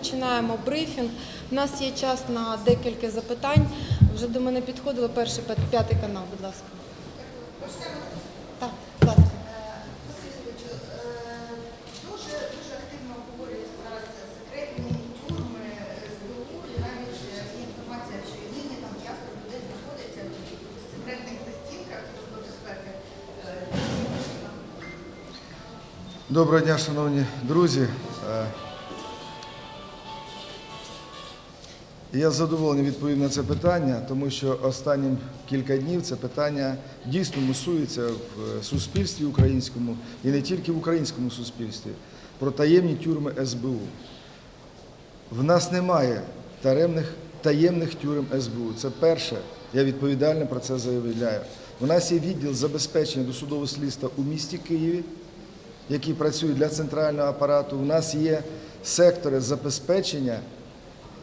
розпочинаємо брифінг. У нас є час на декілька запитань. Вже до мене підходили перший п'ятий канал, будь ласка. Так, будь ласка. Васильовичу, е, дуже дуже Е, Я задоволений відповів на це питання, тому що останні кілька днів це питання дійсно мусується в суспільстві українському і не тільки в українському суспільстві про таємні тюрми СБУ. В нас немає таємних, таємних тюрем СБУ. Це перше, я відповідально про це заявляю. У нас є відділ забезпечення досудового слідства у місті Києві, який працює для центрального апарату. У нас є сектори забезпечення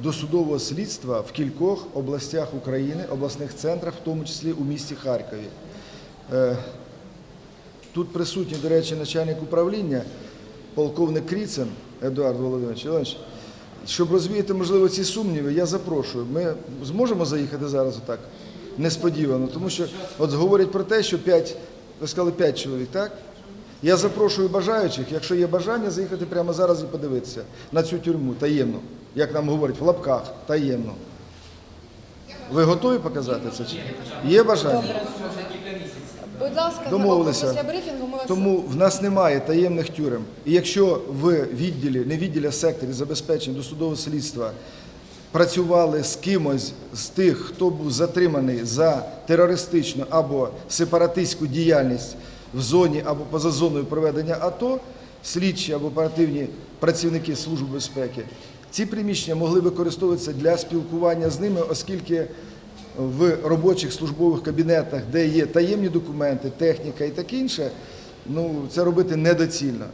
досудового слідства в кількох областях України, обласних центрах, в тому числі у місті Харкові. Е, Тут присутній, до речі, начальник управління, полковник Кріцин Едуард Володимирович. Щоб розвіяти, можливо, ці сумніви, я запрошую. Ми зможемо заїхати зараз отак несподівано, тому що от говорять про те, що 5, ви сказали 5 чоловік, так? Я запрошую бажаючих, якщо є бажання, заїхати прямо зараз і подивитися на цю тюрму таємно, як нам говорять, в лапках таємно. Ви готові показати це? Є бажання? Будь ласка, Домовилися. після брифінгу ми вас Тому в нас немає таємних тюрем. І якщо в відділі, не відділі, а секторі забезпечення досудового слідства працювали з кимось з тих, хто був затриманий за терористичну або сепаратистську діяльність в зоні або поза зоною проведення АТО, слідчі або оперативні працівники Служби безпеки, ці приміщення могли використовуватися для спілкування з ними, оскільки в робочих службових кабінетах, де є таємні документи, техніка і таке інше, ну це робити недоцільно.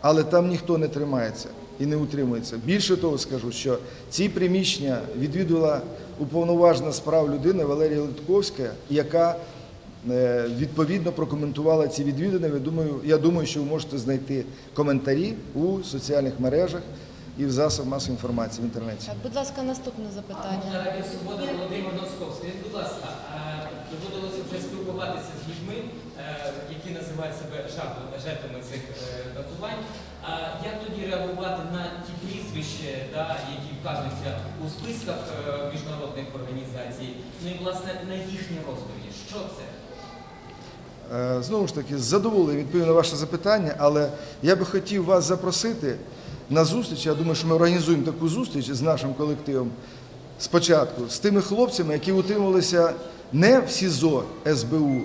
Але там ніхто не тримається і не утримується. Більше того, скажу, що ці приміщення відвідувала уповноважена з прав людини Валерія Литковська, яка е, відповідно прокоментувала ці відвідини. Я думаю, що ви можете знайти коментарі у соціальних мережах і в засобах масової інформації в інтернеті. Так, будь лака, наступне запитання. Свобода Володимир Носков. Скажіть, будь ласка, е, доводилося вже спілкуватися з людьми, е, які називають себе жертвами, жертвами цих е, катувань. А як тоді реагувати на ті прізвища, да, які вказуються у списках міжнародних організацій, ну і власне на їхні розповіді? Що це? Знову ж таки, з задоволенням відповім на ваше запитання, але я би хотів вас запросити на зустріч. Я думаю, що ми організуємо таку зустріч з нашим колективом спочатку, з тими хлопцями, які утримувалися не в СІЗО СБУ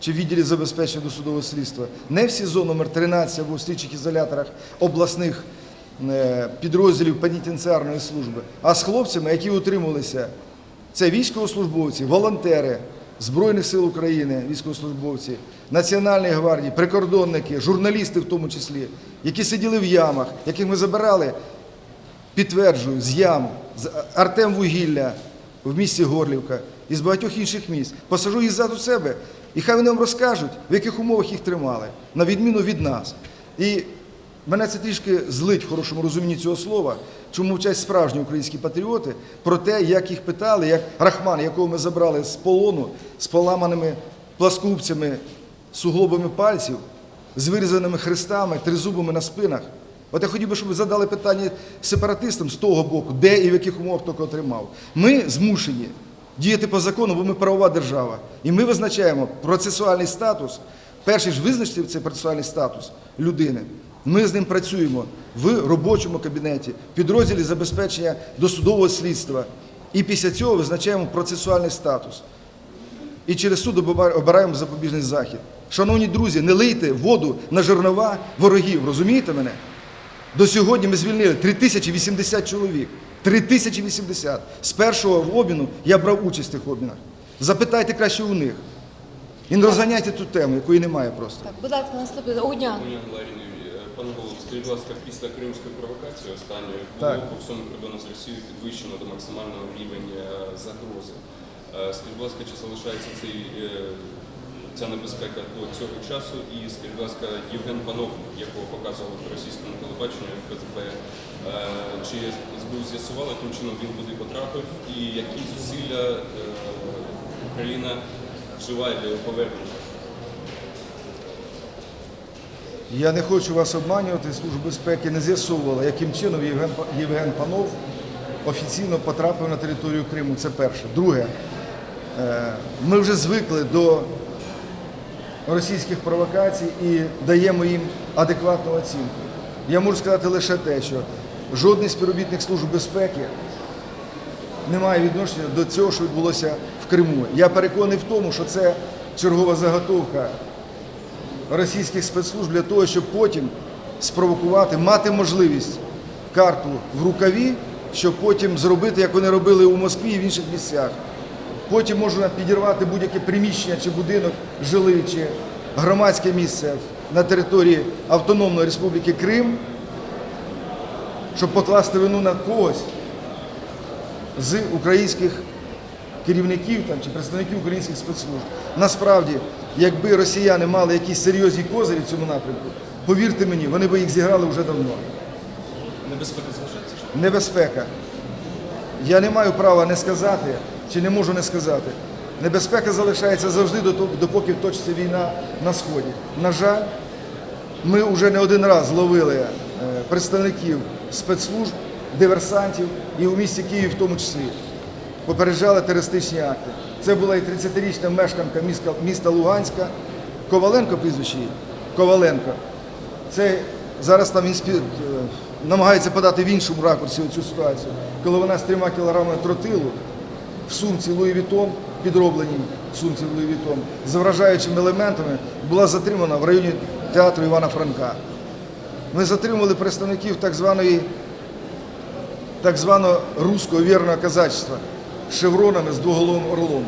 чи в відділі забезпечення досудового слідства, не в СІЗО номер 13 або в слідчих ізоляторах обласних е, підрозділів пенітенціарної служби, а з хлопцями, які утримувалися це військовослужбовці, волонтери Збройних сил України, військовослужбовці, Національної гвардії, прикордонники, журналісти в тому числі, які сиділи в ямах, яких ми забирали, підтверджую, з ям, з Артем Вугілля в місті Горлівка і з багатьох інших місць. Посажу їх ззаду себе, і хай вони вам розкажуть, в яких умовах їх тримали, на відміну від нас. І Мене це трішки злить в хорошому розумінні цього слова, чому мовчать справжні українські патріоти про те, як їх питали, як Рахман, якого ми забрали з полону, з поламаними пласкупцями, суглобами пальців, з вирізаними хрестами, тризубами на спинах. От я хотів би, щоб ви задали питання сепаратистам з того боку, де і в яких умовах хто кого тримав. Ми змушені діяти по закону, бо ми правова держава. І ми визначаємо процесуальний статус. Перший ж визначити цей процесуальний статус людини. Ми з ним працюємо в робочому кабінеті, в підрозділі забезпечення досудового слідства. І після цього визначаємо процесуальний статус. І через суд обираємо запобіжний захід. Шановні друзі, не лийте воду на жернова ворогів, розумієте мене? До сьогодні ми звільнили 3080 чоловік. 3080. З першого обміну я брав участь в тих обмінах. Запитайте краще у них. І не розганяйте ту тему, якої немає просто. Так, будь ласка, наступне. Огнян. Пане голово, скажіть, будь ласка, після кримської провокації останньої було по всьому кордону з Росією підвищено до максимального рівня е, загрози. Е, Скажіть, будь ласка, чи залишається цей, е, ця небезпека до цього часу? І скажіть, будь ласка, Євген Панов, якого показували по російському телебаченню ФСБ, чи СБУ з'ясували, яким чином він туди потрапив і які зусилля Україна вживає для його повернення? Я не хочу вас обманювати, Служба безпеки не з'ясовувала, яким чином Євген, Євген Панов офіційно потрапив на територію Криму. Це перше. Друге, е, ми вже звикли до російських провокацій і даємо їм адекватну оцінку. Я можу сказати лише те, що жодний співробітник Служби безпеки не має відношення до цього, що відбулося в Криму. Я переконаний в тому, що це чергова заготовка російських спецслужб для того, щоб потім спровокувати, мати можливість карту в рукаві, щоб потім зробити, як вони робили у Москві і в інших місцях. Потім можна підірвати будь-яке приміщення чи будинок, жилий чи громадське місце на території Автономної Республіки Крим, щоб покласти вину на когось з українських керівників там, чи представників українських спецслужб. Насправді, якби росіяни мали якісь серйозні козирі в цьому напрямку, повірте мені, вони би їх зіграли вже давно. Небезпека залишається? Небезпека. Я не маю права не сказати, чи не можу не сказати. Небезпека залишається завжди допоки точиться війна на Сході. На жаль, ми вже не один раз ловили е, представників спецслужб, диверсантів і у місті Київ в тому числі. Попереджали терористичні акти. Це була і 30-річна мешканка міста, Луганська, Коваленко прізвище її? Коваленко. Це зараз там він спі- е, намагається подати в іншому ракурсі цю ситуацію, коли вона з трьома кілограмами тротилу в сумці Луї Вітон, підробленій сумці Луї Вітон, з вражаючими елементами, була затримана в районі театру Івана Франка. Ми затримали представників так званої так званого руського вірного казачества з шевронами з двоголовим орлом.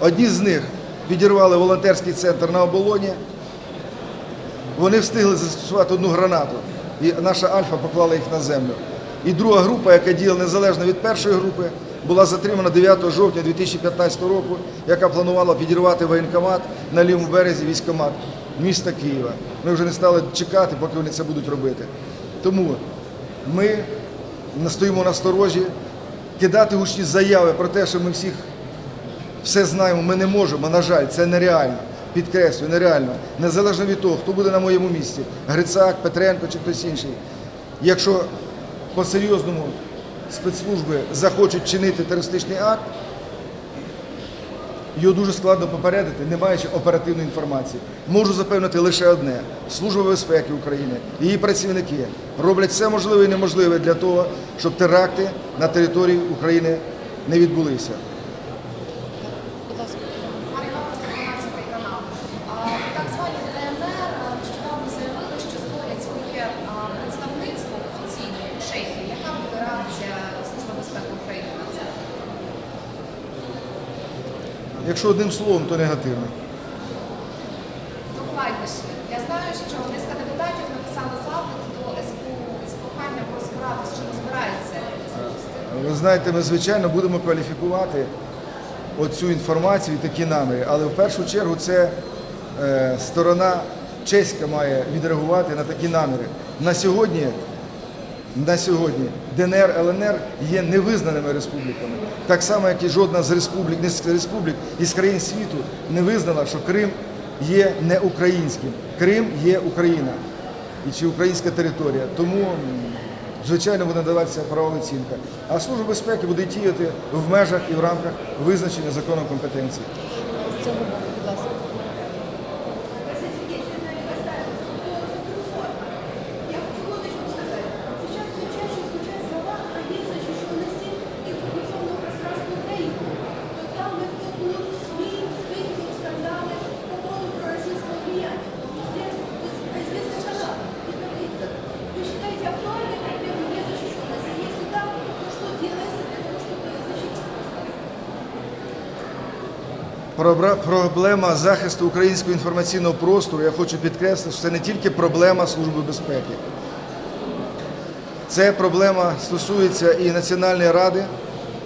Одні з них підірвали волонтерський центр на оболоні. Вони встигли застосувати одну гранату, і наша Альфа поклала їх на землю. І друга група, яка діяла незалежно від першої групи, була затримана 9 жовтня 2015 року, яка планувала підірвати воєнкомат на лівому березі військкомат міста Києва. Ми вже не стали чекати, поки вони це будуть робити. Тому ми стоїмо на сторожі, кидати гучні заяви про те, що ми всіх все знаємо, ми не можемо. На жаль, це нереально. Підкреслюю, нереально. Незалежно від того, хто буде на моєму місці, Грицак, Петренко чи хтось інший. Якщо по-серйозному спецслужби захочуть чинити терористичний акт, його дуже складно попередити, не маючи оперативної інформації. Можу запевнити лише одне: Служба безпеки України, її працівники роблять все можливе і неможливе для того, щоб теракти на території України не відбулися. Будь ласка. Марина Громадський канал. А, Так звані ДНР а, нещодавно заявили, що створять своє представництво офіційне в Чехії. Яка буде Служби безпеки України на це? Якщо одним словом, то негативно. Докладніше. Я знаю, що низка депутатів написали запит до СБУ з проханням розбиратися, чи розбирається. Ви знаєте, ми звичайно будемо кваліфікувати оцю інформацію і такі наміри, але в першу чергу це е, сторона чеська має відреагувати на такі наміри. На сьогодні, на сьогодні ДНР, ЛНР є невизнаними республіками. Так само, як і жодна з республік, республік із країн світу не визнала, що Крим є не українським. Крим є Україна і чи українська територія. Тому звичайно буде надаватися правова оцінка. А служба безпеки буде діяти в межах і в рамках визначення законом компетенції. Проблема захисту українського інформаційного простору, я хочу підкреслити, що це не тільки проблема Служби безпеки. Це проблема стосується і Національної ради,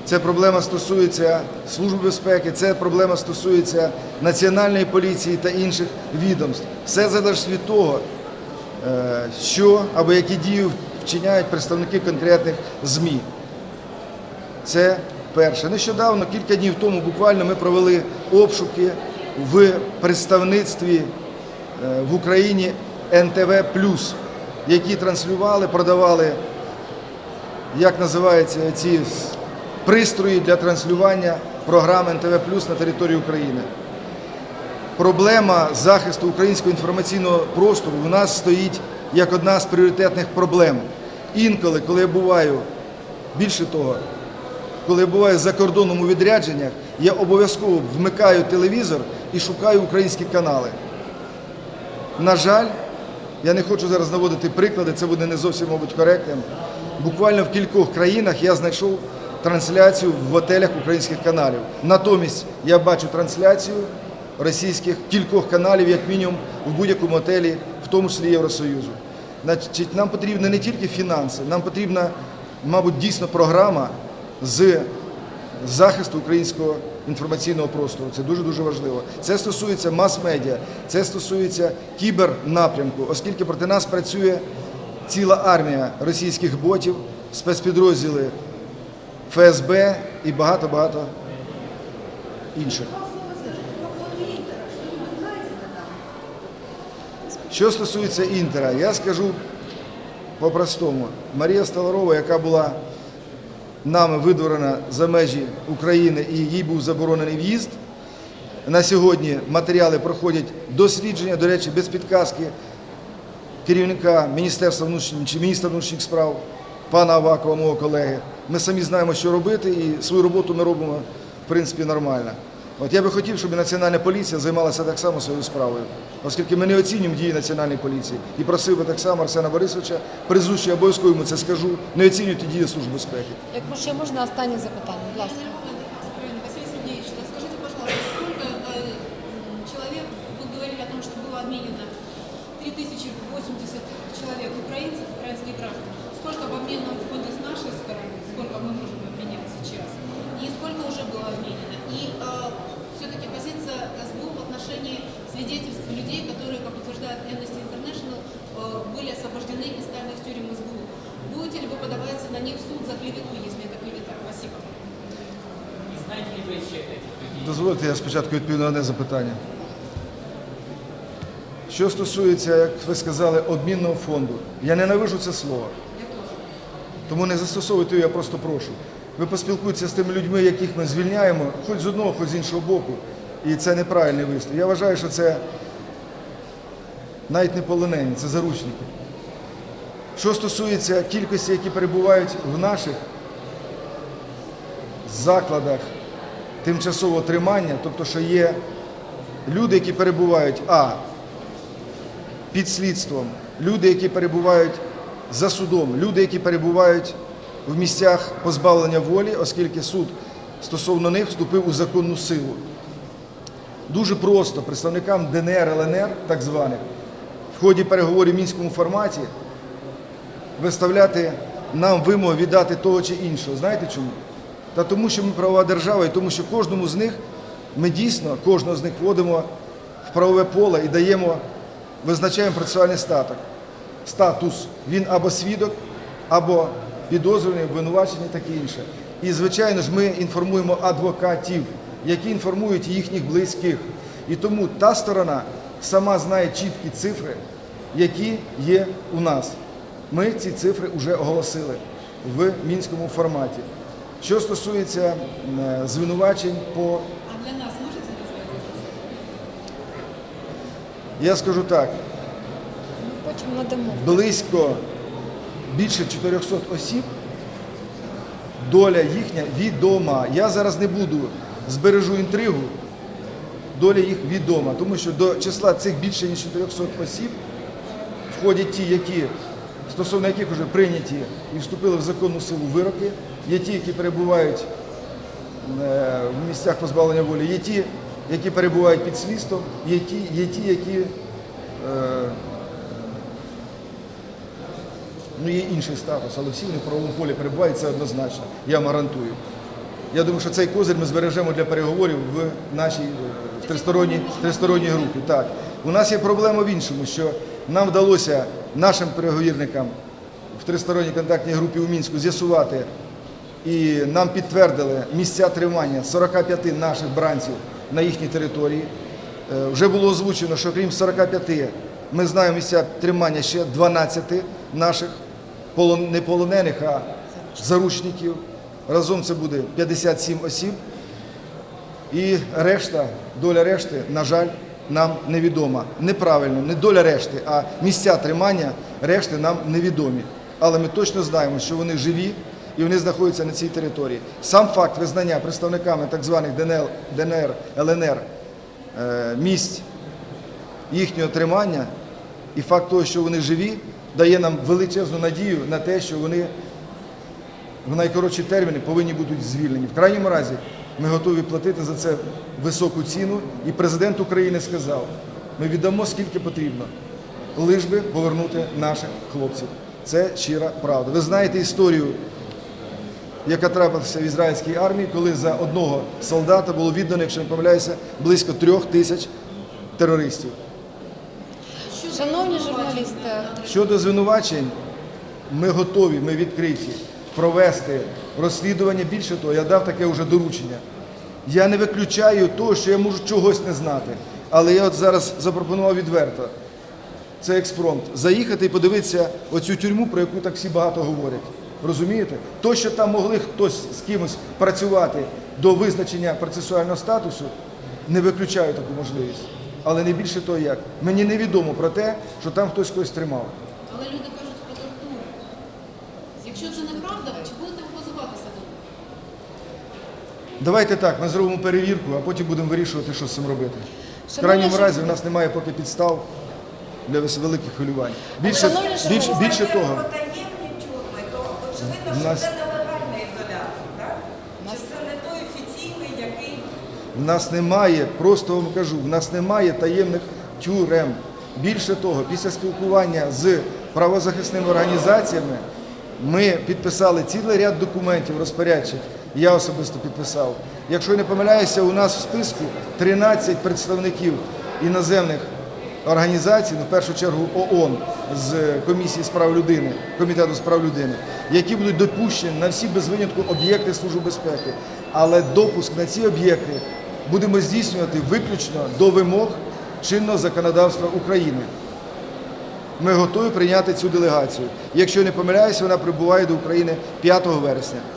це проблема стосується Служби безпеки, це проблема стосується Національної поліції та інших відомств. Все залежить від того, е, що або які дії вчиняють представники конкретних ЗМІ. Це перше. Нещодавно, кілька днів тому, буквально ми провели обшуки в представництві е, в Україні НТВ які транслювали, продавали, як називаються ці пристрої для транслювання програм НТВ на території України. Проблема захисту українського інформаційного простору у нас стоїть як одна з пріоритетних проблем. Інколи, коли я буваю, більше того, коли я буваю за кордоном у відрядженнях, я обов'язково вмикаю телевізор і шукаю українські канали. На жаль, я не хочу зараз наводити приклади, це буде не зовсім, мабуть, коректним. Буквально в кількох країнах я знайшов трансляцію в готелях українських каналів. Натомість я бачу трансляцію російських кількох каналів, як мінімум, в будь-якому готелі, в тому числі Євросоюзу. Значить, нам потрібні не тільки фінанси, нам потрібна, мабуть, дійсно програма з захисту українського інформаційного простору. Це дуже дуже важливо. Це стосується мас-медіа, це стосується кібернапрямку, оскільки проти нас працює ціла армія російських ботів, спецпідрозділи ФСБ і багато багато інших. Що стосується Інтера, я скажу по-простому. Марія Столарова, яка була нами видворена за межі України і їй був заборонений в'їзд. На сьогодні матеріали проходять дослідження, до речі, без підказки керівника Міністерства внутрішніх чи міністра внутрішніх справ пана Авакова, мого колеги. Ми самі знаємо, що робити, і свою роботу ми робимо в принципі нормально. От я би хотів, щоб Національна поліція займалася так само своєю справою, оскільки ми не оцінюємо дії Національної поліції. І просив би так само Арсена Борисовича, призущий обов'язково йому це скажу, не оцінюйте дії Служби безпеки. Як ще можна останнє запитання? Будь ласка. Дозвольте, я спочатку відповім на одне запитання. Що стосується, як ви сказали, обмінного фонду, я ненавижу це слово. Тому не застосовуйте його, я просто прошу. Ви поспілкуйтеся з тими людьми, яких ми звільняємо, хоч з одного, хоч з іншого боку. І це неправильний вислів. Я вважаю, що це навіть не полонені, це заручники. Що стосується кількості, які перебувають в наших закладах тимчасового тримання, тобто, що є люди, які перебувають а під слідством, люди, які перебувають за судом, люди, які перебувають в місцях позбавлення волі, оскільки суд стосовно них вступив у законну силу. Дуже просто представникам ДНР, ЛНР, так званих, в ході переговорів в мінському форматі виставляти нам вимогу віддати того чи іншого. Знаєте чому? Та тому, що ми правова держава, і тому, що кожному з них ми дійсно кожного з них вводимо в правове поле і даємо, визначаємо процесуальний статок. Статус. Він або свідок, або підозрюваний, обвинувачений, таке інше. І, звичайно ж, ми інформуємо адвокатів, які інформують їхніх близьких. І тому та сторона сама знає чіткі цифри, які є у нас. Ми ці цифри вже оголосили в мінському форматі. Що стосується е, звинувачень по А для нас можете назвать? Я скажу так, Ми потім надамо. близько більше 400 осіб, доля їхня відома. Я зараз не буду збережу інтригу, доля їх відома, тому що до числа цих більше ніж 400 осіб входять ті, які, стосовно яких вже прийняті і вступили в законну силу вироки, є ті, які перебувають е, в місцях позбавлення волі, є ті, які перебувають під слідством, є ті, є ті які е, ну, є інший статус, але всі вони в правовому полі перебувають, це однозначно, я вам гарантую. Я думаю, що цей козир ми збережемо для переговорів в нашій е, в тристоронній, тристоронній групі. Так. У нас є проблема в іншому, що нам вдалося нашим переговірникам в тристоронній контактній групі у Мінську з'ясувати, і нам підтвердили місця тримання 45 наших бранців на їхній території. Е, Вже було озвучено, що крім 45, ми знаємо місця тримання ще 12 наших полон- не полонених, а заручників. Разом це буде 57 осіб. І решта, доля решти, на жаль, нам невідома. Неправильно, не доля решти, а місця тримання решти нам невідомі. Але ми точно знаємо, що вони живі і вони знаходяться на цій території. Сам факт визнання представниками так званих ДНР, ДНР ЛНР е, місць їхнього тримання і факт того, що вони живі, дає нам величезну надію на те, що вони в найкоротші терміни повинні будуть звільнені. В крайньому разі ми готові платити за це високу ціну. І президент України сказав: ми віддамо скільки потрібно, лиш би повернути наших хлопців. Це щира правда. Ви знаєте історію, яка трапилася в ізраїльській армії, коли за одного солдата було віддано, якщо не помиляюся, близько трьох тисяч терористів. Шановні журналісти, Щодо звинувачень, ми готові, ми відкриті провести розслідування. Більше того, я дав таке вже доручення. Я не виключаю того, що я можу чогось не знати. Але я от зараз запропонував відверто. Це експромт. Заїхати і подивитися оцю тюрму, про яку так всі багато говорять. Розумієте? То, що там могли хтось з кимось працювати до визначення процесуального статусу, не виключаю таку можливість. Але не більше того як. Мені невідомо про те, що там хтось когось тримав. Але люди кажуть про тортуру. Якщо це неправда, чи будете ви позиватися до них? Давайте так, ми зробимо перевірку, а потім будемо вирішувати, що з цим робити. В Шановні крайньому разі у нас немає поки підстав для великих хвилювань. Більше, Шановні більше, журналісти. більше того, Про таємні тюрми, то очевидно, В що нас- це нелегальний ізолятор, так? Чи це не той офіційний, який в нас немає, просто вам кажу, в нас немає таємних тюрем. Більше того, після спілкування з правозахисними організаціями ми підписали цілий ряд документів розпорядчих. Я особисто підписав. Якщо не помиляюся, у нас в списку 13 представників іноземних організацій, ну, в першу чергу ООН з комісії з прав людини, комітету з прав людини, які будуть допущені на всі без винятку об'єкти Служби безпеки. Але допуск на ці об'єкти будемо здійснювати виключно до вимог чинного законодавства України. Ми готові прийняти цю делегацію. Якщо не помиляюся, вона прибуває до України 5 вересня.